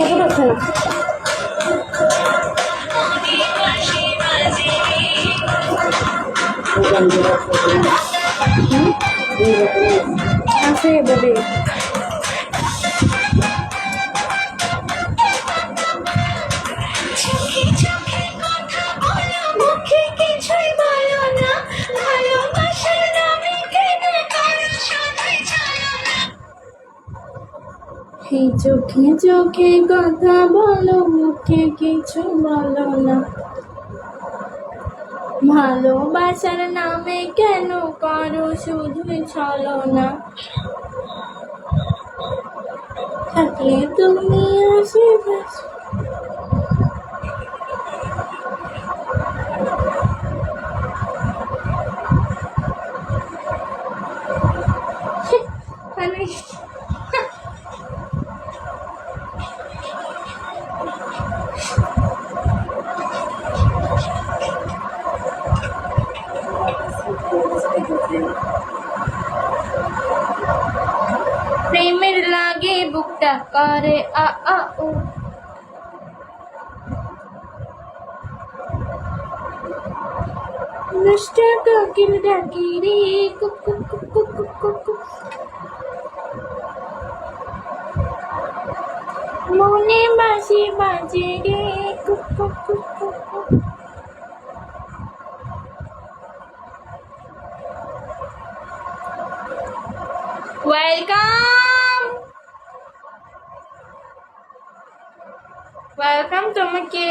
সেগুলো শোনো আছে বলে এই চোখে চোখে কথা বলো, মুখে কিছু বলো না। ভালোবাসার নামে কেন করো শুধু চলো না? থাকলে তুমি আশেপাশে মানে প্রেমের লাগে বুকটা করে, আ আ, উ নষ্ট কোকিল ডাকি রে। মনে বাসি বাজে রে কুক। ওয়েলকাম ওয়েলকাম তোমাকে।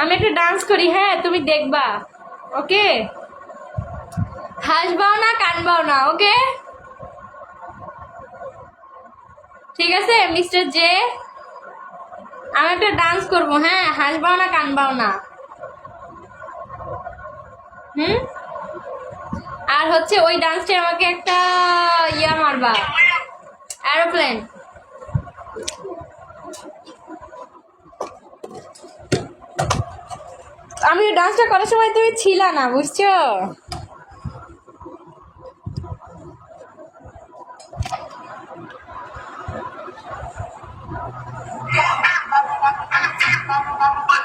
আমি একটা ডান্স করি হ্যাঁ তুমি দেখবা, ওকে? হাসবাও না, কানবাও না, ওকে? ঠিক আছে, মিস্টার জে, আমি একটা ডান্স করব হ্যাঁ হাসবাও না, কানবাও না। হুম? আর হচ্ছে ওই ডান্সটা আমাকে এরোপ্লেন আমি ডান্সটা করার সময় তুমি ছিল না বুঝছ?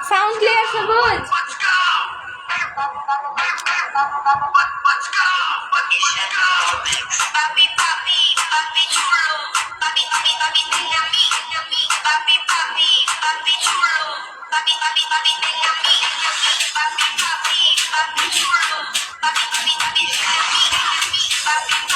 Sound clear Sabuj? Thank you.